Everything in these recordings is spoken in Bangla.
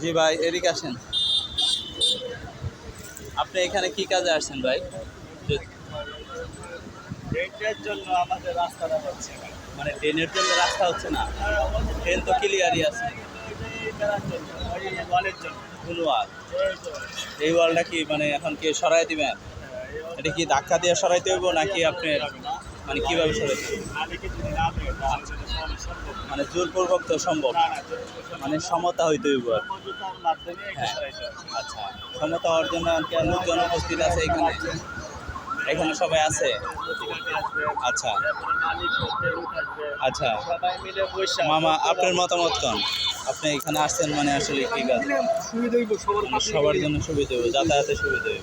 জি ভাই এদিকে আসেন। আপনি এখানে কি কাজে আসছেন ভাই? যে- জন্য আমাদের রাস্তাটা হচ্ছে মানে ট্রেনের জন্য রাস্তা হচ্ছে না? ট্রেন তো ক্লিয়ারই আছে। কোন ওয়াল এই ওয়ালটা কি মানে এখন কি সরাই দিবেন? এটা কি ধাক্কা দিয়ে সরাইতে হইব নাকি আপনি মানে কীভাবে সরাইতে মানে জোরপূর্বক তো সম্ভব। মানে সমতা হইতে হইব হ্যাঁ। আচ্ছা। সমতা হওয়ার জন্য লোকজন উপস্থিত আছে এখানে? এখানে সবাই আছে? আচ্ছা। আচ্ছা। মামা, আপনার মতামত কোন? আপনি এখানে আসছেন মানে আসলে ঠিক আছে সুবিধা সবার মানে জন্য সুবিধা হবে যাতায়াতের সুবিধা হবে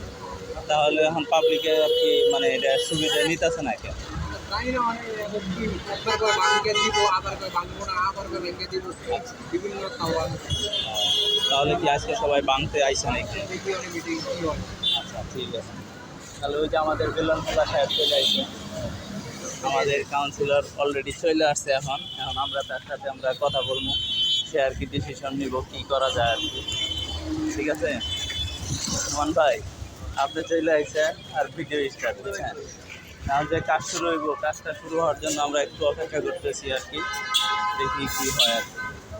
তাহলে এখন পাবলিকে আর কি মানে এটা সুবিধা নিতেছে না কেন? জানি না এখন কি একবার করে ভাঙকে দিব আবার করে ভাঙবো না আবার করে ভেঙে দিব বিভিন্ন খাওয়া তাহলে কি আজকে সবাই বাংতে আইসেন এখানে দেখি অনেক মিটিং কি হয়। আচ্ছা ঠিক আছে। তাহলে ওই যে আমাদের বেলনখোলা সাহেব চলে আসছে আমাদের কাউন্সিলর অলরেডি চলে আসছে এখন। এখন আমরা তার সাথে আমরা কথা বলব সে আর কি ডিসিশন নিব কি করা যায় আর কি। ঠিক আছে? সুমন ভাই আপনি চলে আসছেন আর ভিডিও স্টার্ট বুঝছেন এখন যে কাজ শুরু হইব, কাজটা শুরু হওয়ার জন্য আমরা একটু অপেক্ষা করতেছি আর কি। দেখি কি হয় আর।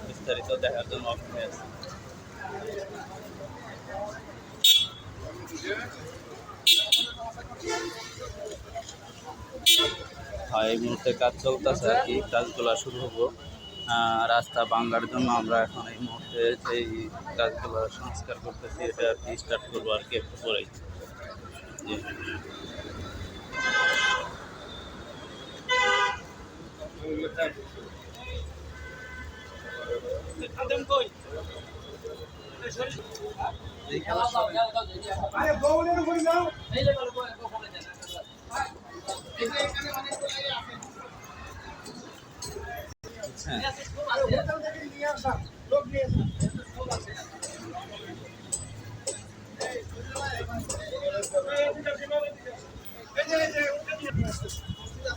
বিস্তারিত দেখার জন্য অপেক্ষা আছি। হয়, এই মুহূর্তে কাজ চলতেছে আর কি। কাজগুলো শুরু হব। রাস্তা ভাঙ্গার জন্য আমরা এখন এই মুহূর্তে যেই কাজগুলো সংস্কার করতেছি, এটা আর কি স্টার্ট করব আর কি, একটু পরেই। জি হ্যাঁ